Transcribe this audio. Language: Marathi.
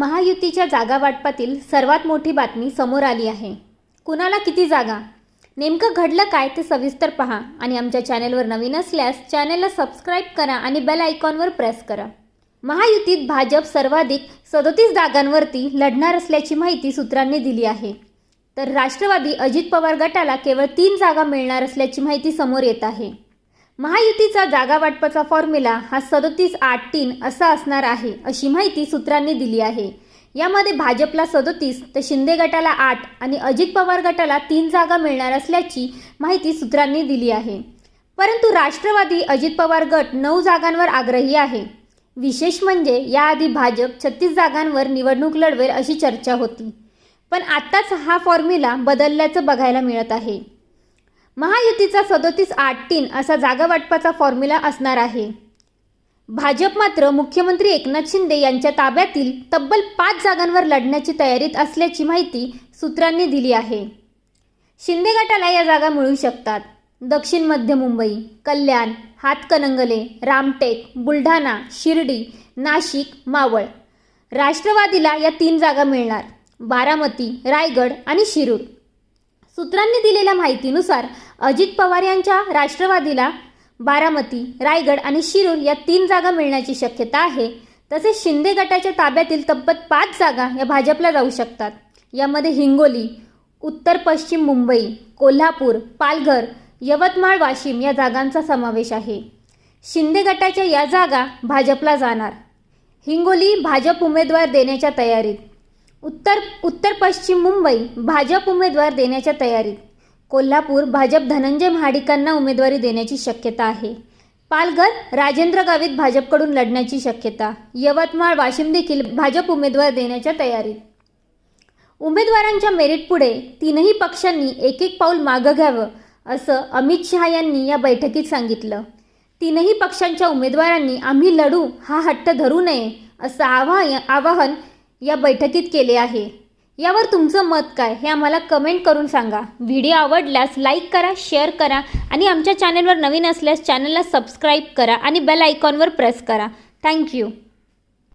महायुतीच्या जागा वाटपातील सर्वात मोठी बातमी समोर आली आहे. कुणाला किती जागा? नेमकं घडलं काय ते सविस्तर पहा आणि आमच्या चॅनेलवर नवीन असल्यास चॅनेलला सबस्क्राईब करा आणि बेल आयकॉनवर प्रेस करा. महायुतीत भाजप सर्वाधिक सदोतीस जागांवरती लढणार असल्याची माहिती सूत्रांनी दिली आहे. तर राष्ट्रवादी अजित पवार गटाला केवळ तीन जागा मिळणार असल्याची माहिती समोर येत आहे. महायुतीचा जागा वाटपाचा फॉर्म्युला हा सदोतीस आठ तीन असा असणार आहे अशी माहिती सूत्रांनी दिली आहे. यामध्ये भाजपला सदोतीस तर शिंदे गटाला आठ आणि अजित पवार गटाला तीन जागा मिळणार असल्याची माहिती सूत्रांनी दिली आहे. परंतु राष्ट्रवादी अजित पवार गट नऊ जागांवर आग्रही आहे. विशेष म्हणजे याआधी भाजप छत्तीस जागांवर निवडणूक लढवेल अशी चर्चा होती. पण आत्ताच हा फॉर्म्युला बदलल्याचं बघायला मिळत आहे. महायुतीचा सदोतीस आठ तीन असा जागा वाटपाचा फॉर्म्युला असणार आहे. भाजप मात्र मुख्यमंत्री एकनाथ शिंदे यांच्या ताब्यातील तब्बल पाच जागांवर लढण्याची तयारीत असल्याची माहिती सूत्रांनी दिली आहे. शिंदे गटाला या जागा मिळू शकतात. दक्षिण मध्य मुंबई कल्याण हातकणंगले रामटेक बुलढाणा शिर्डी नाशिक मावळ. राष्ट्रवादीला या तीन जागा मिळणार. बारामती रायगड आणि शिरूर. सूत्रांनी दिलेल्या माहितीनुसार अजित पवार यांच्या राष्ट्रवादीला बारामती रायगड आणि शिरूर या तीन जागा मिळण्याची शक्यता आहे. तसेच शिंदे गटाच्या ताब्यातील तब्बल पाच जागा या भाजपला जाऊ शकतात. यामध्ये हिंगोली उत्तर पश्चिम मुंबई कोल्हापूर पालघर यवतमाळ वाशिम या जागांचा समावेश आहे. शिंदे गटाच्या या जागा भाजपला जाणार. हिंगोली भाजप उमेदवार देण्याच्या तयारीत उत्तर उत्तर पश्चिम मुंबई भाजप उमेदवार देण्याच्या तयारीत कोल्हापूर भाजप धनंजय महाडिकांना उमेदवारी देण्याची शक्यता आहे. पालघर राजेंद्र गावित भाजपकडून लढण्याची शक्यता. यवतमाळ वाशिम देखील भाजप उमेदवार देण्याच्या तयारीत उमेदवारांच्या मेरिट पुढे तीनही पक्षांनी एक एक पाऊल मागं घ्यावं असं अमित शहा यांनी या बैठकीत सांगितलं. तीनही पक्षांच्या उमेदवारांनी आम्ही लढू हा हट्ट धरू नये असं आवाह आवाहन या बैठकीत केले आहे. यावर तुमचं मत काय? हे आम्हाला कमेंट करून सांगा. व्हिडिओ आवडल्यास लाईक करा शेअर करा आणि आमच्या चॅनलवर नवीन असल्यास चॅनलला सबस्क्राईब करा आणि बेल आयकॉनवर प्रेस करा. थँक्यू